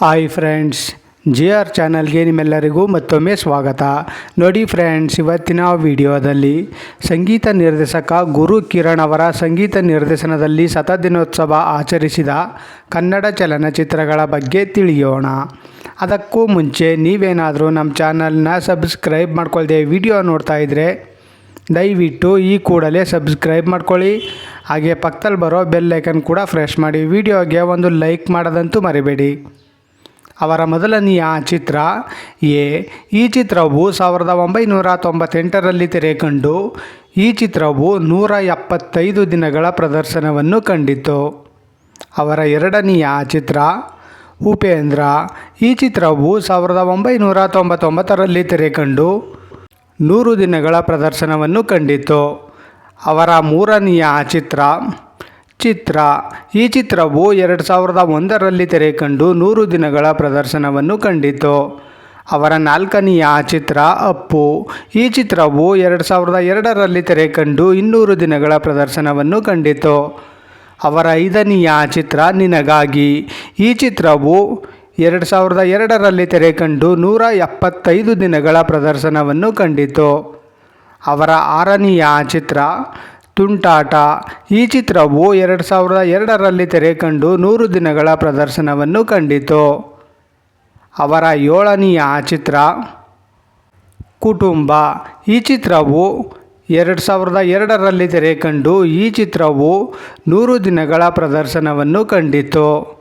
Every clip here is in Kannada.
ಹಾಯ್ ಫ್ರೆಂಡ್ಸ್ ಜಿ ಆರ್ ಚಾನಲ್ಗೆ ನಿಮ್ಮೆಲ್ಲರಿಗೂ ಮತ್ತೊಮ್ಮೆ ಸ್ವಾಗತ. ನೋಡಿ ಫ್ರೆಂಡ್ಸ್ ಇವತ್ತಿನ ವಿಡಿಯೋದಲ್ಲಿ ಸಂಗೀತ ನಿರ್ದೇಶಕ ಗುರು ಕಿರಣ್ ಅವರ ಸಂಗೀತ ನಿರ್ದೇಶನದಲ್ಲಿ ಶತದಿನೋತ್ಸವ ಆಚರಿಸಿದ ಕನ್ನಡ ಚಲನಚಿತ್ರಗಳ ಬಗ್ಗೆ ತಿಳಿಯೋಣ. ಅದಕ್ಕೂ ಮುಂಚೆ ನೀವೇನಾದರೂ ನಮ್ಮ ಚಾನಲ್ನ ಸಬ್ಸ್ಕ್ರೈಬ್ ಮಾಡ್ಕೊಳ್ದೆ ವಿಡಿಯೋ ನೋಡ್ತಾ ಇದ್ದರೆ ದಯವಿಟ್ಟು ಈ ಕೂಡಲೇ ಸಬ್ಸ್ಕ್ರೈಬ್ ಮಾಡ್ಕೊಳ್ಳಿ. ಹಾಗೆ ಪಕ್ಕದಲ್ಲಿ ಬರೋ ಬೆಲ್ ಐಕನ್ ಕೂಡ ಫ್ರೆಶ್ ಮಾಡಿ ವಿಡಿಯೋಗೆ ಒಂದು ಲೈಕ್ ಮಾಡೋದಂತೂ ಮರಿಬೇಡಿ. ಅವರ ಮೊದಲನೆಯ ಚಿತ್ರ ಎ. ಈ ಚಿತ್ರವು ಸಾವಿರದ ಒಂಬೈನೂರ ತೊಂಬತ್ತೆಂಟರಲ್ಲಿ ತೆರೆ ಕಂಡು ಈ ಚಿತ್ರವು ನೂರ ಎಪ್ಪತ್ತೈದು ದಿನಗಳ ಪ್ರದರ್ಶನವನ್ನು ಕಂಡಿತು ಅವರ ಎರಡನೆಯ ಚಿತ್ರ ಉಪೇಂದ್ರ. ಈ ಚಿತ್ರವು ಸಾವಿರದ ಒಂಬೈನೂರ ತೊಂಬತ್ತೊಂಬತ್ತರಲ್ಲಿ ತೆರೆ ಕಂಡು ನೂರು ದಿನಗಳ ಪ್ರದರ್ಶನವನ್ನು ಕಂಡಿತು ಅವರ ಮೂರನೆಯ ಚಿತ್ರ ಚಿತ್ರ. ಈ ಚಿತ್ರವು ಎರಡು ಸಾವಿರದ ಒಂದರಲ್ಲಿ ತೆರೆ ಕಂಡು ನೂರು ದಿನಗಳ ಪ್ರದರ್ಶನವನ್ನು ಕಂಡಿತು. ಅವರ ನಾಲ್ಕನೆಯ ಚಿತ್ರ, ಅಪ್ಪು. ಈ ಚಿತ್ರವು ಎರಡು ಸಾವಿರದ ಎರಡರಲ್ಲಿ ತೆರೆ ಕಂಡು ಇನ್ನೂರು ದಿನಗಳ ಪ್ರದರ್ಶನವನ್ನು ಕಂಡಿತು. ಅವರ ಐದನೆಯ ಚಿತ್ರ, ನಿನಗಾಗಿ. ಈ ಚಿತ್ರವು ಎರಡು ಸಾವಿರದ ಎರಡರಲ್ಲಿ ತೆರೆ ಕಂಡು ನೂರ ಎಪ್ಪತ್ತೈದು ದಿನಗಳ ಪ್ರದರ್ಶನವನ್ನು ಕಂಡಿತು. ಅವರ ಆರನೆಯ ಚಿತ್ರ ತುಂಟಾಟ. ಈ ಚಿತ್ರವು ಎರಡು ಸಾವಿರದ ಎರಡರಲ್ಲಿ ತೆರೆ ಕಂಡು ನೂರು ದಿನಗಳ ಪ್ರದರ್ಶನವನ್ನು ಕಂಡಿತು. ಅವರ ಏಳನೆಯ ಚಿತ್ರ, ಕುಟುಂಬ. ಈ ಚಿತ್ರವು ಎರಡು ಸಾವಿರದ ಎರಡರಲ್ಲಿ ತೆರೆ ಕಂಡು ಈ ಚಿತ್ರವು ನೂರು ದಿನಗಳ ಪ್ರದರ್ಶನವನ್ನು ಕಂಡಿತು.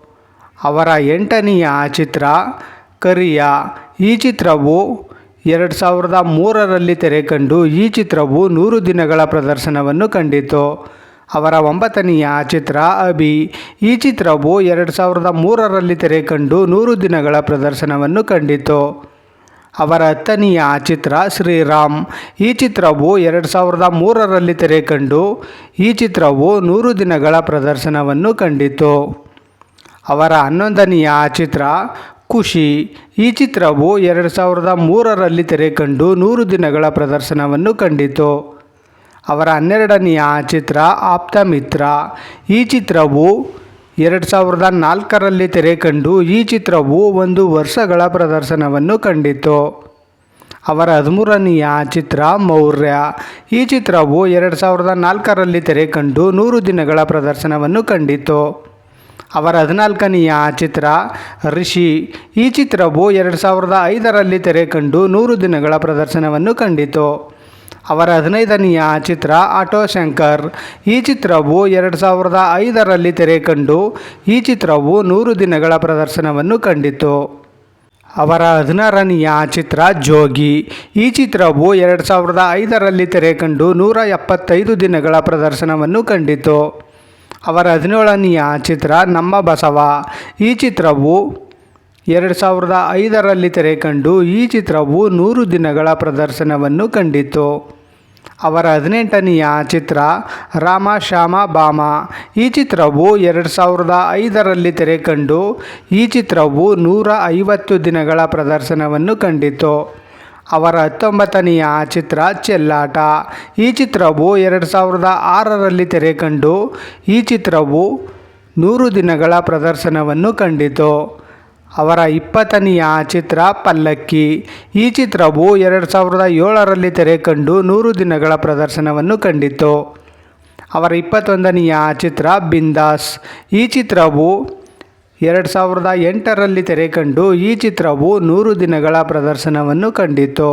ಅವರ ಎಂಟನೆಯ ಚಿತ್ರ, ಕರಿಯ. ಈ ಚಿತ್ರವು ಎರಡು ಸಾವಿರದ ಮೂರರಲ್ಲಿ ತೆರೆ ಕಂಡು ಈ ಚಿತ್ರವು ನೂರು ದಿನಗಳ ಪ್ರದರ್ಶನವನ್ನು ಕಂಡಿತು. ಅವರ ಒಂಬತ್ತನೆಯ ಚಿತ್ರ ಅಭಿ. ಈ ಚಿತ್ರವು ಎರಡು ಸಾವಿರದ ಮೂರರಲ್ಲಿ ತೆರೆ ಕಂಡು ನೂರು ದಿನಗಳ ಪ್ರದರ್ಶನವನ್ನು ಕಂಡಿತು. ಅವರ ಹತ್ತನೆಯ ಚಿತ್ರ ಶ್ರೀರಾಮ್. ಈ ಚಿತ್ರವು ಎರಡು ಸಾವಿರದ ಮೂರರಲ್ಲಿ ತೆರೆ ಕಂಡು ಈ ಚಿತ್ರವು ನೂರು ದಿನಗಳ ಪ್ರದರ್ಶನವನ್ನು ಕಂಡಿತು. ಅವರ ಹನ್ನೊಂದನೆಯ ಚಿತ್ರ ಖುಷಿ. ಈ ಚಿತ್ರವು ಎರಡು ಸಾವಿರದ ಮೂರರಲ್ಲಿ ತೆರೆ ಕಂಡು ನೂರು ದಿನಗಳ ಪ್ರದರ್ಶನವನ್ನು ಕಂಡಿತು. ಅವರ ಹನ್ನೆರಡನೆಯ ಚಿತ್ರ ಆಪ್ತ ಮಿತ್ರ. ಈ ಚಿತ್ರವು ಎರಡು ಸಾವಿರದ ನಾಲ್ಕರಲ್ಲಿ ತೆರೆ ಕಂಡು ಈ ಚಿತ್ರವು ಒಂದು ವರ್ಷಗಳ ಪ್ರದರ್ಶನವನ್ನು ಕಂಡಿತು. ಅವರ ಹದಿಮೂರನೆಯ ಚಿತ್ರ ಮೌರ್ಯ. ಈ ಚಿತ್ರವು ಎರಡು ಸಾವಿರದ ನಾಲ್ಕರಲ್ಲಿ ತೆರೆ ಕಂಡು ನೂರು ದಿನಗಳ ಪ್ರದರ್ಶನವನ್ನು ಕಂಡಿತು. ಅವರ ಹದಿನಾಲ್ಕನೆಯ ಚಿತ್ರ ಋಷಿ. ಈ ಚಿತ್ರವು ಎರಡು ಸಾವಿರದ ಐದರಲ್ಲಿ ತೆರೆ ಕಂಡು ನೂರು ದಿನಗಳ ಪ್ರದರ್ಶನವನ್ನು ಕಂಡಿತು. ಅವರ ಹದಿನೈದನೆಯ ಚಿತ್ರ ಆಟೋ ಶಂಕರ್. ಈ ಚಿತ್ರವು ಎರಡು ಸಾವಿರದ ಐದರಲ್ಲಿ ತೆರೆ ಕಂಡು ಈ ಚಿತ್ರವು ನೂರು ದಿನಗಳ ಪ್ರದರ್ಶನವನ್ನು ಕಂಡಿತು. ಅವರ ಹದಿನಾರನೆಯ ಚಿತ್ರ ಜೋಗಿ. ಈ ಚಿತ್ರವು ಎರಡು ಸಾವಿರದ ಐದರಲ್ಲಿ ತೆರೆ ಕಂಡು ನೂರ ಎಪ್ಪತ್ತೈದು ದಿನಗಳ ಪ್ರದರ್ಶನವನ್ನು ಕಂಡಿತು. ಅವರ ಹದಿನೇಳನೆಯ ಚಿತ್ರ ನಮ್ಮ ಬಸವ. ಈ ಚಿತ್ರವು ಎರಡು ಸಾವಿರದ ಐದರಲ್ಲಿ ತೆರೆ ಕಂಡು ಈ ಚಿತ್ರವು ನೂರು ದಿನಗಳ ಪ್ರದರ್ಶನವನ್ನು ಕಂಡಿತು ಅವರ ಹದಿನೆಂಟನೆಯ ಚಿತ್ರ ರಾಮ ಶ್ಯಾಮ ಬಾಮ. ಈ ಚಿತ್ರವು ಎರಡು ಸಾವಿರದ ಐದರಲ್ಲಿ ತೆರೆ ಕಂಡು ಈ ಚಿತ್ರವು ನೂರ ಐವತ್ತು ದಿನಗಳ ಪ್ರದರ್ಶನವನ್ನು ಕಂಡಿತು ಅವರ ಹತ್ತೊಂಬತ್ತನೆಯ ಚಿತ್ರ ಚೆಲ್ಲಾಟ. ಈ ಚಿತ್ರವು ಎರಡು ಸಾವಿರದ ಆರರಲ್ಲಿ ತೆರೆ ಕಂಡು ಈ ಚಿತ್ರವು ನೂರು ದಿನಗಳ ಪ್ರದರ್ಶನವನ್ನು ಕಂಡಿತು. ಅವರ ಇಪ್ಪತ್ತನೆಯ ಚಿತ್ರ ಪಲ್ಲಕ್ಕಿ. ಈ ಚಿತ್ರವು ಎರಡು ಸಾವಿರದ ಏಳರಲ್ಲಿ ತೆರೆ ಕಂಡು ನೂರು ದಿನಗಳ ಪ್ರದರ್ಶನವನ್ನು ಕಂಡಿತು. ಅವರ ಇಪ್ಪತ್ತೊಂದನೆಯ ಚಿತ್ರ ಬಿಂದಾಸ್. ಈ ಚಿತ್ರವು ಎರಡು ಸಾವಿರದ ಎಂಟರಲ್ಲಿ ತೆರೆ ಕಂಡು ಈ ಚಿತ್ರವು ನೂರು ದಿನಗಳ ಪ್ರದರ್ಶನವನ್ನು ಕಂಡಿತು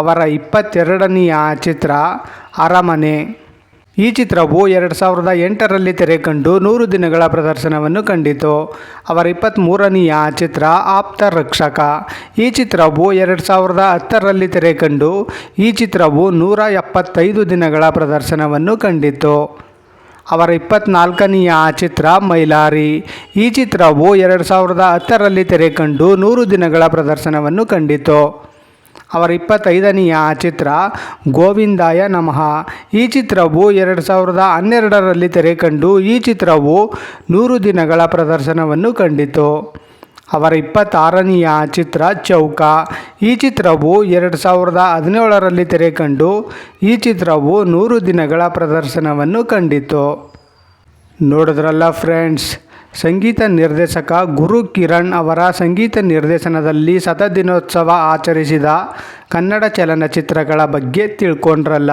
ಅವರ ಇಪ್ಪತ್ತೆರಡನೆಯ ಚಿತ್ರ ಅರಮನೆ. ಈ ಚಿತ್ರವು ಎರಡು ಸಾವಿರದ ಎಂಟರಲ್ಲಿ ತೆರೆ ಕಂಡು ನೂರು ದಿನಗಳ ಪ್ರದರ್ಶನವನ್ನು ಕಂಡಿತು. ಅವರ ಇಪ್ಪತ್ತ್ಮೂರನೆಯ ಚಿತ್ರ ಆಪ್ತ ರಕ್ಷಕ. ಈ ಚಿತ್ರವು ಎರಡು ಸಾವಿರದ ಹತ್ತರಲ್ಲಿ ತೆರೆ ಕಂಡು ಈ ಚಿತ್ರವು ನೂರ ಎಪ್ಪತ್ತೈದು ದಿನಗಳ ಪ್ರದರ್ಶನವನ್ನು ಕಂಡಿತು ಅವರ ಇಪ್ಪತ್ನಾಲ್ಕನೆಯ ಚಿತ್ರ ಮೈಲಾರಿ. ಈ ಚಿತ್ರವು ಎರಡು ಸಾವಿರದ ಹತ್ತರಲ್ಲಿ ತೆರೆ ಕಂಡು ನೂರು ದಿನಗಳ ಪ್ರದರ್ಶನವನ್ನು ಕಂಡಿತು. ಅವರ ಇಪ್ಪತ್ತೈದನೆಯ ಚಿತ್ರ ಗೋವಿಂದಾಯ ನಮಃ. ಈ ಚಿತ್ರವು ಎರಡು ಸಾವಿರದ ಹನ್ನೆರಡರಲ್ಲಿ ತೆರೆ ಕಂಡು ಈ ಚಿತ್ರವು ನೂರು ದಿನಗಳ ಪ್ರದರ್ಶನವನ್ನು ಕಂಡಿತು. ಅವರ ಇಪ್ಪತ್ತಾರನೆಯ ಚಿತ್ರ ಚೌಕ. ಈ ಚಿತ್ರವು ಎರಡು ಸಾವಿರದ ಹದಿನೇಳರಲ್ಲಿ ತೆರೆ ಕಂಡು ಈ ಚಿತ್ರವು ನೂರು ದಿನಗಳ ಪ್ರದರ್ಶನವನ್ನು ಕಂಡಿತು. ನೋಡಿದ್ರಲ್ಲ ಫ್ರೆಂಡ್ಸ್, ಸಂಗೀತ ನಿರ್ದೇಶಕ ಗುರು ಕಿರಣ್ ಅವರ ಸಂಗೀತ ನಿರ್ದೇಶನದಲ್ಲಿ ಶತದಿನೋತ್ಸವ ಆಚರಿಸಿದ ಕನ್ನಡ ಚಲನಚಿತ್ರಗಳ ಬಗ್ಗೆ ತಿಳ್ಕೊಂಡ್ರಲ್ಲ.